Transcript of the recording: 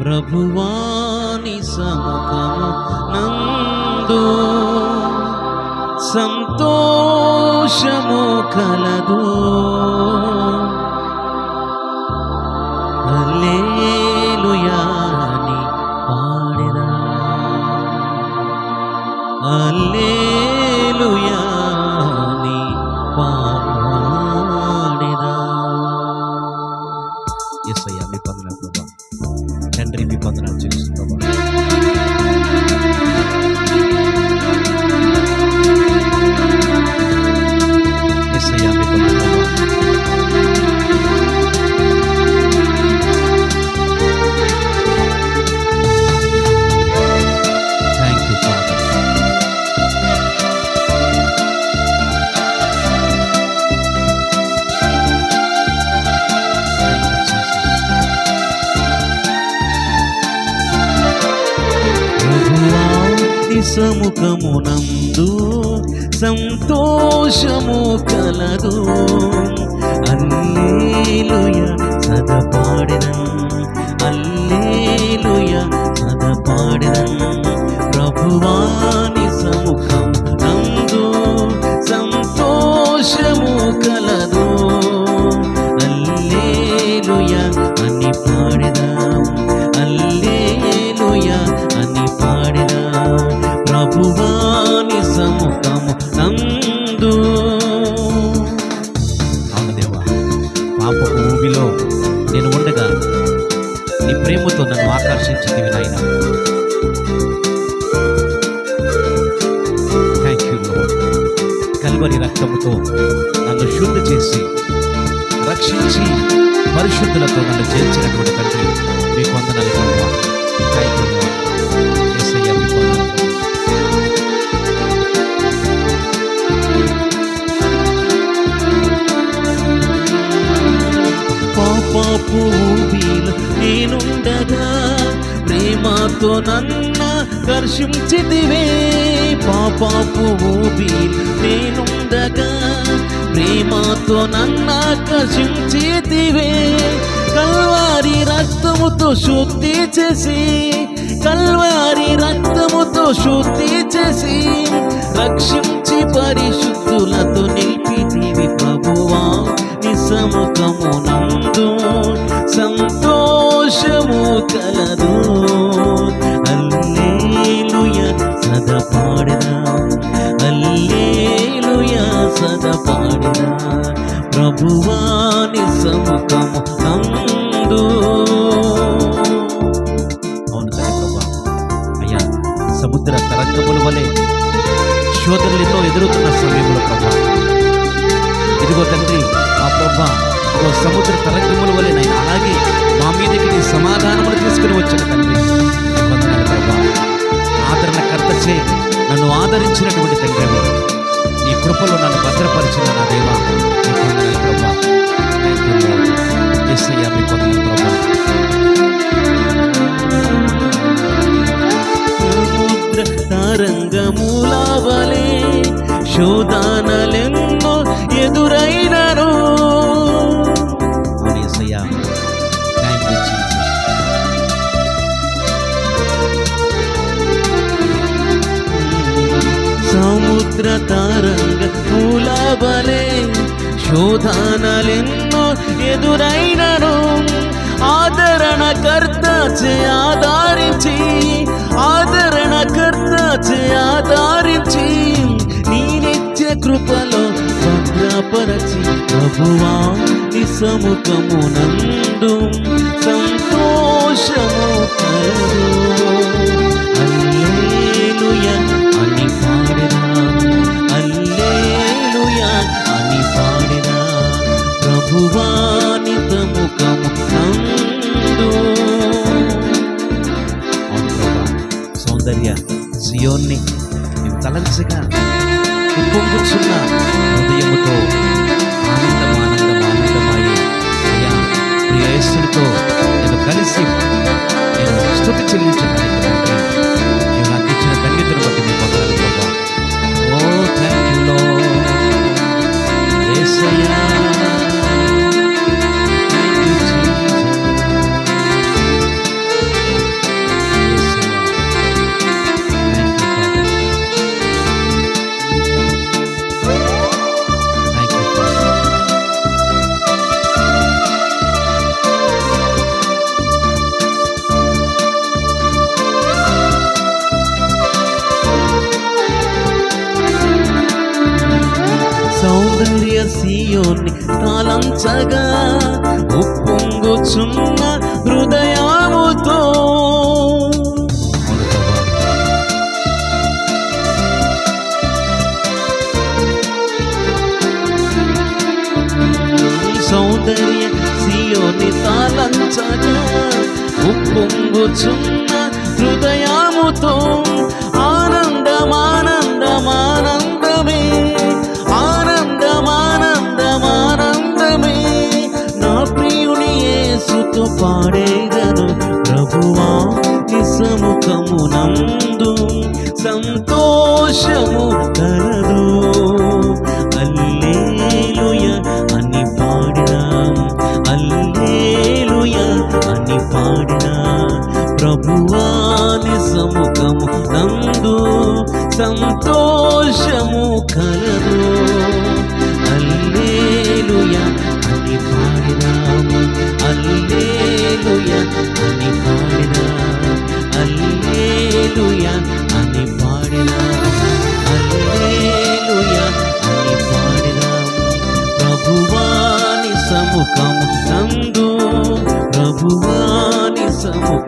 ప్రభువాని సముఖము నందు సంతోషము కలదు. అల్లేలుయా సముఖమునందు సంతోషము కలదు. అల్లేలుయ సదపాడిన పాప ఊబిలో నేను ఉండగా నీ ప్రేమతో నన్ను ఆకర్షించింది నాయన. థ్యాంక్ యూ కల్వరి రక్తముతో నన్ను శుద్ధి చేసి రక్షించి పరిశుద్ధులతో నన్ను చేర్చినటువంటి తండ్రి మీకు వందనాలు థ్యాంక్ యూ భూమిలో నేనుండగా ప్రేమతో నన్న కర్షించితివే. పాపాపు భూమిలో నేనుండగా ప్రేమతో నన్న కర్షించితివే. కల్వారి రక్తముతో శుద్ధి చేసి కల్వారి రక్తముతో శుద్ధి చేసి రక్షించి పరిశుద్ధులతో నిలిపితివి ప్రభువా. నిసముఖమునందు కలదు అల్లేలుయ సద పాడినా. అల్లేలుయ సద పాడినా. ప్రభువాని సముఖము నందు అవును తల్లి ప్రభా. అయ్యా సముద్ర తరంగముల వలె శోధనలు ఎన్నో ఎదురుతున్న సమయంలో ప్రభా. ఇదిగో తండ్రి ఆ ప్రభా ఇదిగో సముద్ర తరంగముల వలె నేను అలాగే శోధనలెన్నో ఎదురైనను ఆదరణకర్త చే ఆధారించి ఆదరణకర్త చే ఆధారించి నీ నిత్య కృపలో భద్రపరచి ప్రభువా నీ సముఖమునందు సంతోషము కలదు అల్లేలుయ సౌందర్య సియోన్ని నీవు తలంచగా ఉప్పొంగుచున్న హృదయముతో ఆనందం ఆనందం ఆనందమాయి అయ్యా ప్రియేశ్వరితో నేను కలిసి నేను స్థుతి చెల్లించడానికి తలంచగా ఉప్పొంగుచున్న హృదయముతో. సౌందర్య సియోని తాళంచగా ఉప్పొంగుచున్న హృదయముతో. సంతోషము కలదు. అల్లేలుయ అని పాడినాం అల్లేలుయ అని పాడినా. ప్రభువాని సముఖము నందు సంతోషము కలదు. అల్లేలుయ అని పాడినాము అల్లేలుయ అని పాడినా. అల్లేలుయ ప్రభువాని సము.